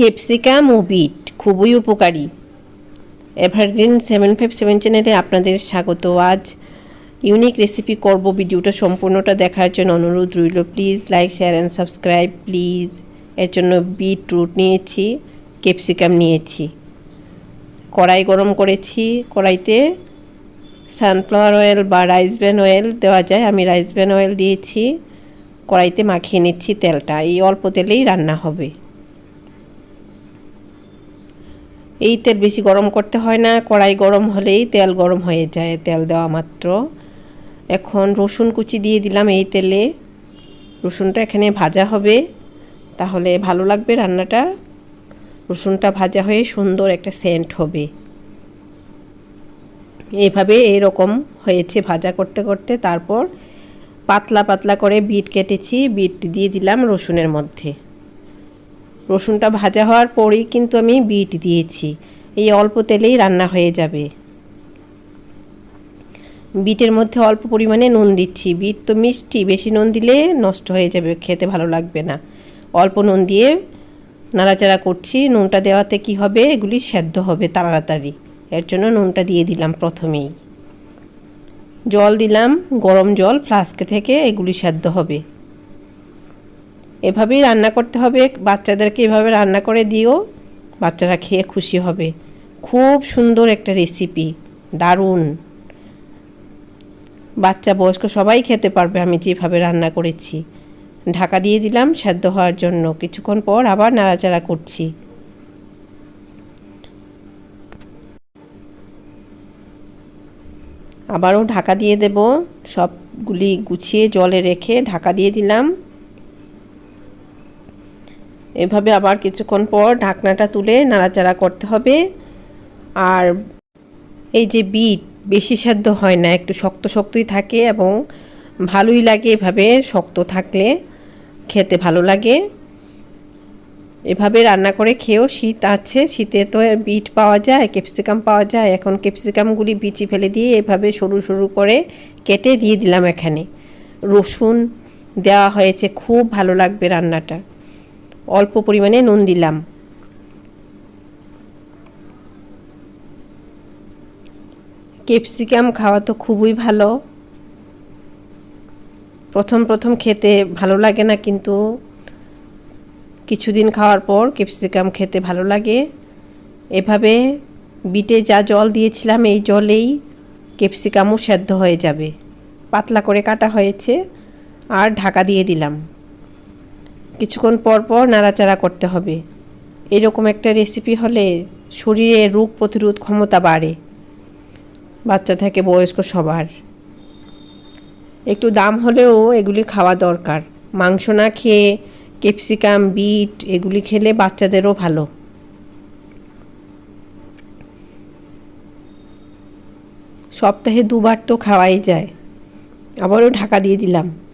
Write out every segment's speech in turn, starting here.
Capsicum ও bit, খুবই উপকারী। Evergreen seven five seven চ্যানেলে আপনাদের স্বাগত। আজ ইউনিক রেসিপি করব ভিডিওটা সম্পূর্ণটা দেখার জন্য অনুরোধ রইল। Please like, share and subscribe. Please এর জন্য বিট রুট নিয়েছি, ক্যাপসিকাম নিয়েছি। কড়াই গরম করেছি। কড়াইতে সানফ্লাওয়ার অয়েল বা রাইস ব্যান অয়েল দেওয়া যায়। আমি রাইস ব্যান অয়েল দিয়েছি। কড়াইতে মাখিয়ে নিচ্ছি তেলটা। এই অল্প তেলেই রান্না হবে। এই তেল বেশি গরম করতে হয় না, কড়াই গরম হলেই তেল গরম হয়ে যায়, তেল দেওয়া মাত্র। এখন রসুন কুচি দিয়ে দিলাম এই তেলে। রসুনটা এখানে ভাজা হবে, তাহলে ভালো লাগবে রান্নাটা। রসুনটা ভাজা হয়ে সুন্দর একটা সেন্ট হবে। এইভাবে এইরকম হয়েছে ভাজা করতে করতে। তারপর পাতলা পাতলা করে বিট কেটেছি, বিট দিয়ে দিলাম রসুনের মধ্যে। রসুনটা ভাজা হওয়ার পরেই কিন্তু আমি বিট দিয়েছি। এই অল্প তেলেই রান্না হয়ে যাবে। বিটের মধ্যে অল্প পরিমাণে নুন দিচ্ছি। বিট তো মিষ্টি, বেশি নুন দিলে নষ্ট হয়ে যাবে, খেতে ভালো লাগবে না। অল্প নুন দিয়ে নাড়াচাড়া করছি। নুনটা দেওয়াতে কি হবে? এগুলি সেদ্ধ হবে তাড়াতাড়ি। এর জন্য নুনটা দিয়ে দিলাম প্রথমেই। জল দিলাম, গরম জল, ফ্লাস্কে থেকে এগুলি সেদ্ধ হবে। এভাবেই রান্না করতে হবে। বাচ্চাদেরকে এভাবে রান্না করে দিও, বাচ্চারা খেয়ে খুশি হবে। খুব সুন্দর একটা রেসিপি দারুণ। বাচ্চা বয়স্ক সবাই খেতে পারবে, আমি যেভাবে রান্না করেছি। ঢাকা দিয়ে দিলাম সেদ্ধ হওয়ার জন্য। কিছুক্ষণ পর আবার নাড়াচাড়া করছি। আবারও ঢাকা দিয়ে দেব। সবগুলি গুছিয়ে জলে রেখে ঢাকা দিয়ে দিলাম। এভাবে আবার কিছুক্ষণ পর ঢাকনাটা তুলে নাড়াচাড়া করতে হবে। আর এই যে বিট, বেশি সেদ্ধ হয় না, একটু শক্ত শক্তই থাকে এবং ভালোই লাগে এভাবে শক্ত থাকলে, খেতে ভালো লাগে। এভাবে রান্না করে খেয়েও শীত আছে, শীতে তো বিট পাওয়া যায়, ক্যাপসিকাম পাওয়া যায়। এখন ক্যাপসিকামগুলি বিচি ফেলে দিয়ে এভাবে সরু সরু করে কেটে দিয়ে দিলাম এখানে। রসুন দেওয়া হয়েছে, খুব ভালো লাগবে রান্নাটা। অল্প পরিমাণে নুন দিলাম। ক্যাপসিকাম খাওয়া তো খুবই ভালো। প্রথম প্রথম খেতে ভালো লাগে না, কিন্তু কিছুদিন খাওয়ার পর ক্যাপসিকাম খেতে ভালো লাগে। এভাবে বিটে যা জল দিয়েছিলাম, এই জলেই ক্যাপসিকামও সেদ্ধ হয়ে যাবে। পাতলা করে কাটা হয়েছে, আর ঢাকা দিয়ে দিলাম। কিছুক্ষণ পর পর নাড়াচাড়া করতে হবে। এরকম একটা রেসিপি হলে শরীরে রোগ প্রতিরোধ ক্ষমতা বাড়ে। বাচ্চা থেকে বয়স্ক সবার। একটু দাম হলেও এগুলি খাওয়া দরকার। মাংস না খেয়ে ক্যাপসিকাম, বিট এগুলি খেলে বাচ্চাদেরও ভালো। সপ্তাহে দুবার তো খাওয়াই যায়। আবারও ঢাকা দিয়ে দিলাম।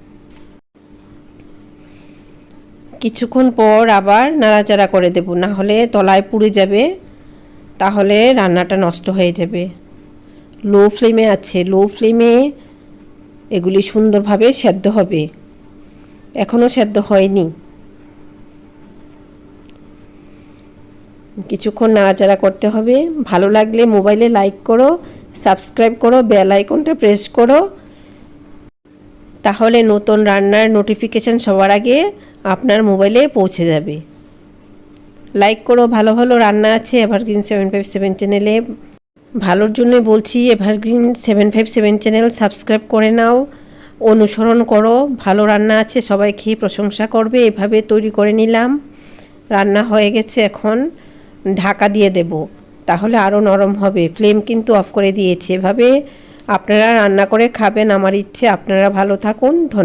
কিছুক্ষণ পর আবার নাড়াচাড়া করে দেব, না হলে তলায় পুড়ে যাবে, তাহলে রান্নাটা নষ্ট হয়ে যাবে। লো ফ্লেমে আছে, লো ফ্লেমে এগুলি সুন্দরভাবে সেদ্ধ হবে। এখনও সেদ্ধ হয়নি। কিছুক্ষণ নাড়াচাড়া করতে হবে। ভালো লাগলে মোবাইলে লাইক করো, সাবস্ক্রাইব করো, বেল আইকনটা প্রেস করো। তাহলে নতুন রান্নার নোটিফিকেশান সবার আগে আপনার মোবাইলে পৌঁছে যাবে। লাইক করো, ভালো ভালো রান্না আছে এভারগ্রিন সেভেন ফাইভ সেভেন চ্যানেলে ভালোর জন্য বলছি evergreen seven five seven channel subscribe করে নাও। অনুসরণ করো, ভালো রান্না আছে, সবাই খেয়ে প্রশংসা করবে, এভাবে তৈরি করে নিলাম। রান্না হয়ে গেছে এখন, ঢাকা দিয়ে দেব। তাহলে আরও নরম হবে ফ্লেম কিন্তু অফ করে দিয়েছে। এভাবে আপনারা রান্না করে খাবেন, আমার ইচ্ছে, আপনারা ভালো থাকুন, ধন্যবাদ।